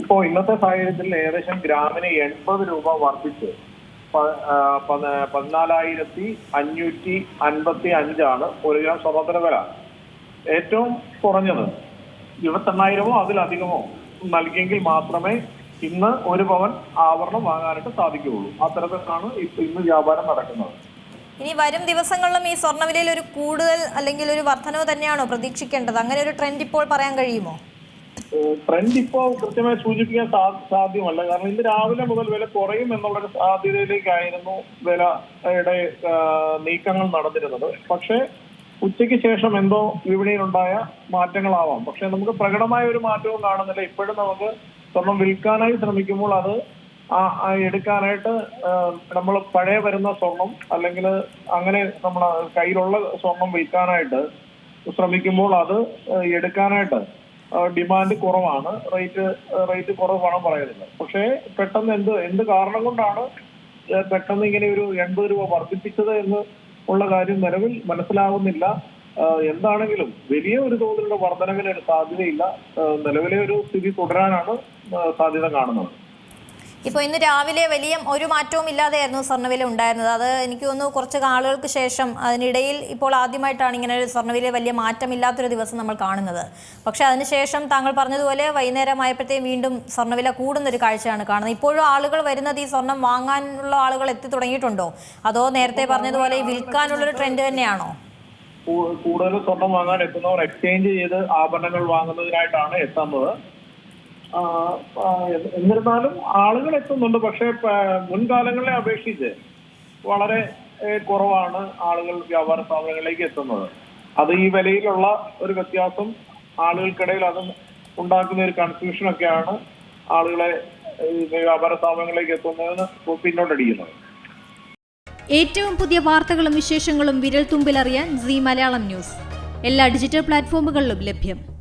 ഇപ്പോ ഇന്നത്തെ സാഹചര്യത്തിൽ ഏകദേശം ഗ്രാമിന് എൺപത് രൂപ വർദ്ധിച്ച്. പതിനാലായിരത്തി അഞ്ഞൂറ്റി അൻപത്തി അഞ്ചാണ് ഒരു ഗ്രാം സ്വതന്ത്ര വില. ഏറ്റവും കുറഞ്ഞത് ഇരുപത്തെണ്ണായിരമോ അതിലധികമോ നൽകിയെങ്കിൽ മാത്രമേ ഇന്ന് ഒരു പവൻ ആവരണം വാങ്ങാനായിട്ട് സാധിക്കുകയുള്ളൂ. അത്തരത്തിലാണ് ഇന്ന് വ്യാപാരം നടക്കുന്നത്. ഇനി വരും ദിവസങ്ങളിലും ഈ സ്വർണവിലയിൽ ഒരു കൂടുതൽ അല്ലെങ്കിൽ ഒരു വർധനവ് തന്നെയാണോ പ്രതീക്ഷിക്കേണ്ടത്? അങ്ങനെ ഒരു ട്രെൻഡ് ഇപ്പോൾ പറയാൻ കഴിയുമോ? ട്രെൻഡ് ഇപ്പോ കൃത്യമായി സൂചിപ്പിക്കാൻ സാധ്യമല്ല. കാരണം ഇന്ന് രാവിലെ മുതൽ വില കുറയും എന്നുള്ളൊരു സാധ്യതയിലേക്കായിരുന്നു വിലയുടെ നീക്കങ്ങൾ നടന്നിരുന്നത്. പക്ഷേ ഉച്ചയ്ക്ക് ശേഷം എന്തോ വിപണിയിലുണ്ടായ മാറ്റങ്ങളാവാം. പക്ഷെ നമുക്ക് പ്രകടമായ ഒരു മാറ്റവും കാണുന്നില്ല. ഇപ്പോഴും നമുക്ക് സ്വർണം വിൽക്കാനായി ശ്രമിക്കുമ്പോൾ അത് എടുക്കാനായിട്ട് നമ്മൾ പഴയ വരുന്ന സ്വർണം അല്ലെങ്കിൽ അങ്ങനെ നമ്മൾ കയ്യിലുള്ള സ്വർണം വിൽക്കാനായിട്ട് ശ്രമിക്കുമ്പോൾ അത് എടുക്കാനായിട്ട് ഡിമാൻഡ് കുറവാണ്. റേറ്റ് റേറ്റ് കുറവാണ് പറയുന്നത് പക്ഷേ പെട്ടെന്ന് എന്ത് എന്ത് കാരണം കൊണ്ടാണ് പെട്ടെന്ന് ഇങ്ങനെ ഒരു എൺപത് രൂപ വർദ്ധിപ്പിച്ചത് എന്ന് ഉള്ള കാര്യം നിലവിൽ മനസ്സിലാവുന്നില്ല. എന്താണെങ്കിലും വലിയ ഒരു തോതിലുള്ള വർധനവിന് സാധ്യതയില്ല. നിലവിലെ ഒരു സ്ഥിതി തുടരാനാണ് സാധ്യത കാണുന്നത്. ഇപ്പോൾ ഇന്ന് രാവിലെ വലിയ ഒരു മാറ്റവും ഇല്ലാതെയായിരുന്നു സ്വർണവില ഉണ്ടായിരുന്നത്. അത് എനിക്ക് തോന്നുന്നു കുറച്ച് നാളുകൾക്ക് ശേഷം അതിനിടയിൽ ഇപ്പോൾ ആദ്യമായിട്ടാണ് ഇങ്ങനെ ഒരു സ്വർണവില വലിയ മാറ്റമില്ലാത്തൊരു ദിവസം നമ്മൾ കാണുന്നത്. പക്ഷേ അതിനുശേഷം താങ്കൾ പറഞ്ഞതുപോലെ വൈകുന്നേരമായപ്പോഴത്തേക്കും വീണ്ടും സ്വർണവില കൂടുന്നൊരു കാഴ്ചയാണ് കാണുന്നത്. ഇപ്പോഴും ആളുകൾ വരുന്നത് ഈ സ്വർണം വാങ്ങാനുള്ള ആളുകൾ എത്തി തുടങ്ങിയിട്ടുണ്ടോ? അതോ നേരത്തെ പറഞ്ഞതുപോലെ ഈ വിൽക്കാനുള്ളൊരു ട്രെൻഡ് തന്നെയാണോ? കൂടുതൽ സ്വർണം വാങ്ങാൻ എത്തുന്നവർ എക്സ്ചേഞ്ച് ചെയ്ത് ആഭരണങ്ങൾ വാങ്ങുന്നതിനായിട്ടാണ് എത്തുന്നത്. എന്നിരുന്നാലും ആളുകൾ എത്തുന്നുണ്ട്. പക്ഷേ മുൻകാലങ്ങളെ അപേക്ഷിച്ച് വളരെ കുറവാണ് ആളുകൾ വ്യാപാര സ്ഥാപനങ്ങളിലേക്ക് എത്തുന്നത്. അത് ഈ വിലയിലുള്ള ഒരു വ്യത്യാസം ആളുകൾക്കിടയിൽ അത് ഉണ്ടാക്കുന്ന ഒരു കൺഫ്യൂഷൻ ഒക്കെയാണ് ആളുകളെ വ്യാപാര സ്ഥാപനങ്ങളിലേക്ക് എത്തുന്നതിന് പിന്നോട്ടടിക്കുന്നത്. ഏറ്റവും പുതിയ വാർത്തകളും വിശേഷങ്ങളും വിരൽ തുമ്പിലറിയാൻ സി മലയാളം ന്യൂസ്. എല്ലാ ഡിജിറ്റൽ പ്ലാറ്റ്ഫോമുകളിലും ലഭ്യം.